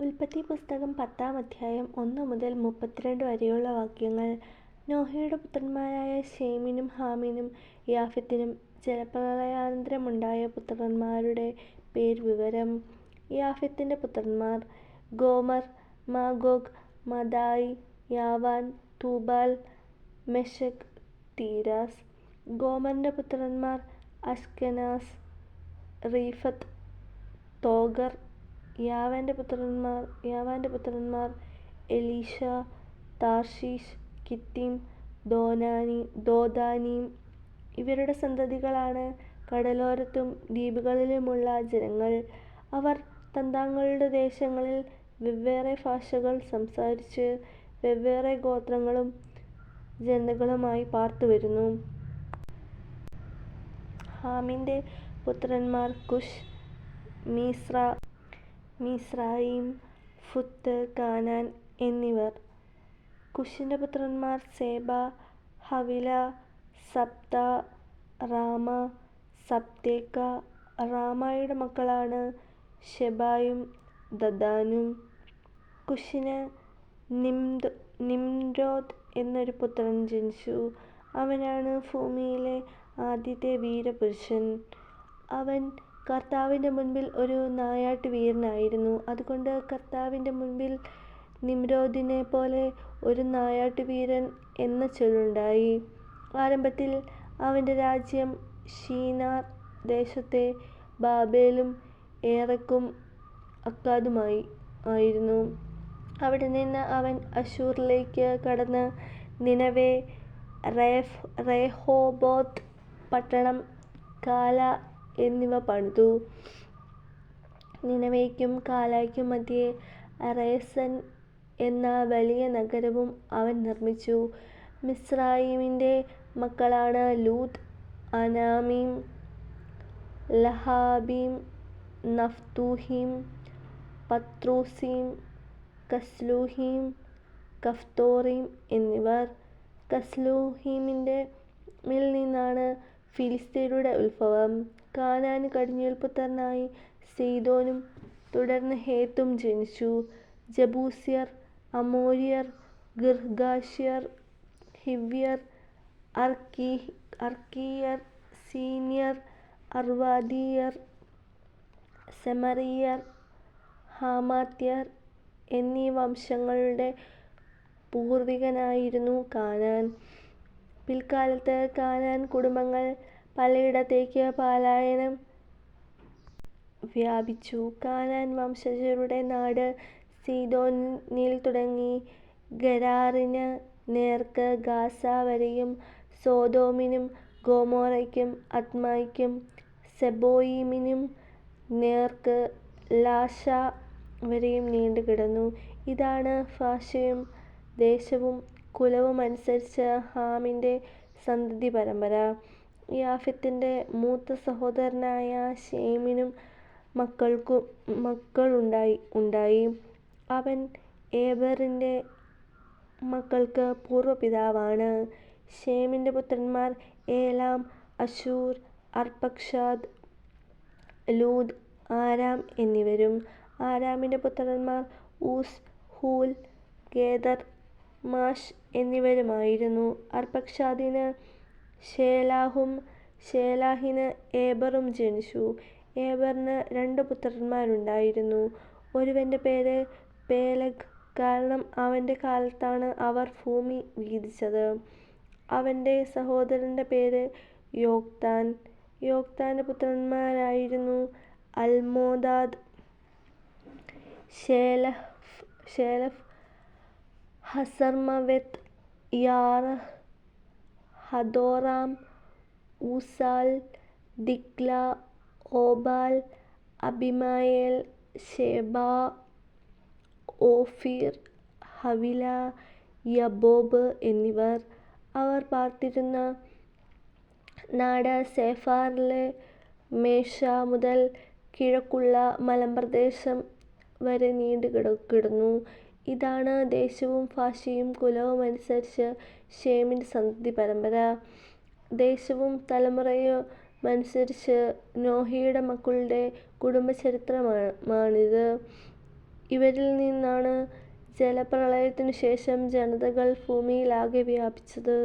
ഉൽപ്പത്തി പുസ്തകം പത്താം അധ്യായം ഒന്ന് മുതൽ മുപ്പത്തിരണ്ട് വരെയുള്ള വാക്യങ്ങൾ. നോഹയുടെ പുത്രന്മാരായ ഷേമിനും ഹാമിനും യാഫത്തിനും ജലപ്രളയാനന്തരമുണ്ടായ പുത്രന്മാരുടെ പേര് വിവരം യാഫത്തിന്റെ പുത്രന്മാർ ഗോമർ, മാഗോഗ്, മദായി, യാവാൻ, തൂബാൽ, മെഷക് തീരാസ്. ഗോമറിന്റെ പുത്രന്മാർ അഷ്കനാസ് റീഫത്ത്, തോഗർ. യാവാന്റെ പുത്രന്മാർ എലീശാ, താർശീശ്, കിത്തീം, ദോദാനീം. ഇവരുടെ സന്തതികളാണ് കടലോരത്തും ദ്വീപുകളിലുമുള്ള ജനങ്ങൾ. അവർ തന്താങ്ങളുടെ ദേശങ്ങളിൽ വെവ്വേറെ ഭാഷകൾ സംസാരിച്ച് വെവ്വേറെ ഗോത്രങ്ങളും ജനതകളുമായി പാർത്തുവരുന്നു. ഹാമിന്റെ പുത്രന്മാർ കുശ്, മിസ്രയീം, ഫുത്ത്, കാനാൻ എന്നിവർ. കുശിന്റെ പുത്രന്മാർ സേബ, ഹവില, സപ്ത റാമ, സപ്തേക്ക റാമായുടെ മക്കളാണ് ഷെബായും ദദാനും. കുശിന് നിംദ് നിംരോദ് എന്നൊരു പുത്രൻ ജനിച്ചു. അവനാണ് ഭൂമിയിലെ ആദ്യത്തെ വീരപുരുഷൻ. അവൻ കർത്താവിന്റെ മുൻപിൽ ഒരു നായാട്ട് വീരനായിരുന്നു അതുകൊണ്ട് കർത്താവിന്റെ മുൻപിൽ നിമ്രോദിനെ പോലെ ഒരു നായാട്ട് വീരൻ എന്ന ചൊല്ലുണ്ടായി. ആരംഭത്തിൽ അവന്റെ രാജ്യം ഷീനാർ ദേശത്തെ ബാബേലും ഏറക്കും അക്കാദുമായി ആയിരുന്നു അവിടെ നിന്ന് അവൻ അശൂറിലേക്ക് കടന്ന് നിലവെ റേഫ് റേഹോബോത്ത് പട്ടണം, കാല എന്നിവ. നിനവേയ്ക്കും കാലയ്ക്കും മധ്യേ റേസൻ എന്ന വലിയ നഗരവും അവൻ നിർമ്മിച്ചു. മിസ്രയീമിന്റെ മക്കളാണ് ലൂത്ത് അനാമീം, ലഹാബീം, നഫ്തൂഹീം, പത്രൂസീം, കസ്ലൂഹീം, കഫ്തോറീം എന്നിവർ. കസ്ലൂഹീമിന്റെ മിൽ നിന്നാണ് ഫിലിസ്ത്യരുടെ ഉത്ഭവം. കാനാന് കടിഞ്ഞൂൽപുത്രനായി സീദോനും തുടർന്ന് ഹേത്തും ജനിച്ചു. ജബൂസിയർ അമോര്യർ, ഗിർഗാഷ്യർ ഹിവ്യർ, അർക്കിയർ, സീനിയർ, അർവാദിയർ, സെമറിയർ, ഹാമാത്യർ എന്നീ വംശങ്ങളുടെ പൂർവികനായിരുന്നു കാനാൻ. പിൽക്കാലത്ത് കാനാൻ കുടുംബങ്ങൾ പലയിടത്തേക്ക് പലായനം വ്യാപിച്ചു. കാനാൻ വംശജരുടെ നാട് സീദോനിൽ തുടങ്ങി ഗെരാറിന് നേർക്ക് ഗാസ വരെയും സൊദോമിനും ഗൊമോറയ്ക്കും അദ്മായ്ക്കും സെബോയീമിനും നേർക്ക് ലാശ വരെയും നീണ്ടുകിടന്നു. ഇതാണ് ഭാഷയും ദേശവും കുലവും ഹാമിന്റെ സന്തതി പരമ്പര യാഫിത്തിന്റെ മൂത്ത സഹോദരനായ ശേമിനും മക്കളുണ്ടായി. ഉണ്ടായി അവൻ ഏബറിന്റെ മക്കൾക്ക് പൂർവപിതാവാണ് ഷേമിന്റെ പുത്രന്മാർ ഏലാം, അശൂർ അർപ്പക്ഷാദ്, ലൂദ്, ആരാം എന്നിവരും. ആരാമിന്റെ പുത്രന്മാർ ഊസ്, ഹൂൽ, ഗേദെർ, മാശ് എന്നിവരുമായിരുന്നു. അർപ്പക്ഷാദിന് ശേലാഹും ശേലാഹിന് ഏബറും ജനിച്ചു. ഏബറിന് രണ്ടു പുത്രന്മാരുണ്ടായിരുന്നു. ഒരുവന്റെ പേര് പേലഗ് കാരണം അവന്റെ കാലത്താണ് അവർ ഭൂമി വീതിച്ചത്. അവന്റെ സഹോദരന്റെ പേര് യോക്താൻ യോക്താന്റെ പുത്രന്മാരായിരുന്നു അൽമോദാദ്, ശേലെഫ്, ഹസർമ്മവെത്ത്, യാർ ഹദോറാം, ഊസാൽ, ദിക്ല, ഓബാൽ, അബിമയേൽ, ഷേബ ഓഫീർ, ഹവില, യബോബ് എന്നിവർ. അവർ പാർത്തിരുന്ന നാട് സെഫാറിലെ മേശാ മുതൽ കിഴക്കുള്ള മലമ്പ്രദേശം വരെ നീണ്ടുകിടന്നു. ഇതാണ് ദേശവും ഭാഷയും കുലവും അനുസരിച്ച് സന്തതി പരമ്പര ദേശവും തലമുറയുമനുസരിച്ച് നോഹയുടെ മക്കളുടെ കുടുംബചരിത്രമാണിത്. ഇവരിൽ നിന്നാണ് ജലപ്രളയത്തിനു ശേഷം ജനതകൾ ഭൂമിയിലാകെ വ്യാപിച്ചത്.